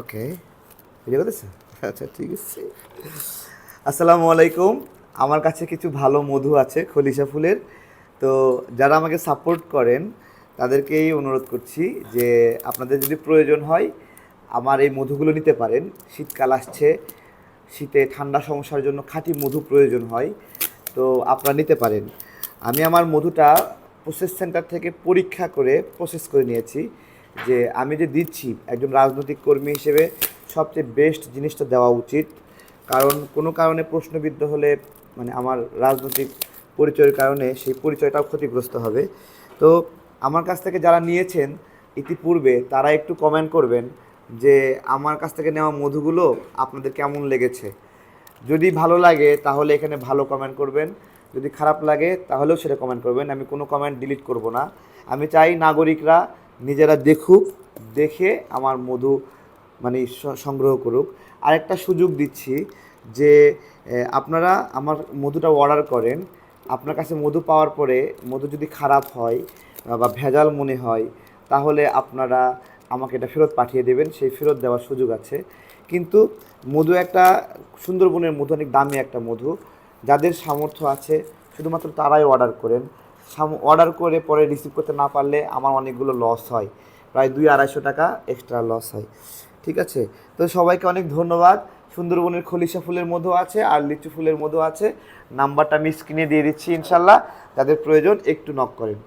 ওকে video করতেছে আচ্ছা ঠিক আছে। আসসালামু আলাইকুম। আমার কাছে কিছু ভালো মধু আছে, খলিশা ফুলের। তো যারা আমাকে সাপোর্ট করেন, তাদেরকেই অনুরোধ করছি যে আপনাদের যদি প্রয়োজন হয়, আমার এই মধুগুলো নিতে পারেন। শীতকাল আসছে, শীতে ঠান্ডা সমস্যার জন্য খাঁটি মধু প্রয়োজন হয়, তো আপনারা নিতে পারেন। আমি আমার মধুটা প্রসেস সেন্টার থেকে পরীক্ষা করে প্রসেস করে নিয়েছি। যে আমি যে দিচ্ছি একজন রাজনৈতিক কর্মী হিসেবে সবচেয়ে বেস্ট জিনিসটা দেওয়া উচিত। কারণ কোনো কারণে প্রশ্নবিদ্ধ হলে মানে আমার রাজনৈতিক পরিচয়ের কারণে সেই পরিচয়টাও ক্ষতিগ্রস্ত হবে। তো আমার কাছ থেকে যারা নিয়েছেন ইতিপূর্বে, তারা একটু কমেন্ট করবেন যে আমার কাছ থেকে নেওয়া মধুগুলো আপনাদের কেমন লেগেছে। যদি ভালো লাগে, তাহলে এখানে ভালো কমেন্ট করবেন। যদি খারাপ লাগে, তাহলেও সেটা কমেন্ট করবেন। আমি কোনো কমেন্ট ডিলিট করব না। আমি চাই নাগরিকরা নিজেরা দেখুক, দেখে আমার মধু মানে সংগ্রহ করুক। আরেকটা সুযোগ দিচ্ছি যে আপনারা আমার মধুটা অর্ডার করেন। আপনার কাছে মধু পাওয়ার পরে মধু যদি খারাপ হয় বা ভেজাল মনে হয়, তাহলে আপনারা আমাকে এটা ফেরত পাঠিয়ে দেবেন। সেই ফেরত দেওয়ার সুযোগ আছে। কিন্তু মধু একটা সুন্দরবনের মধু, অনেক দামি একটা মধু। যাদের সামর্থ্য আছে, শুধুমাত্র তারাই অর্ডার করেন। অর্ডার করে পরে রিসিভ করতে না পারলে আমার অনেকগুলো লস হয়। প্রায় দুই আড়াইশো টাকা এক্সট্রা লস হয়। ঠিক আছে? তো সবাইকে অনেক ধন্যবাদ। সুন্দরবনের খলিশা ফুলের মধ্যেও আছে আর লিচু ফুলের মধ্যেও আছে। নাম্বারটা আমি স্ক্রিনে দিয়ে দিচ্ছি, ইনশাল্লাহ। যাদের প্রয়োজন একটু নক করেন।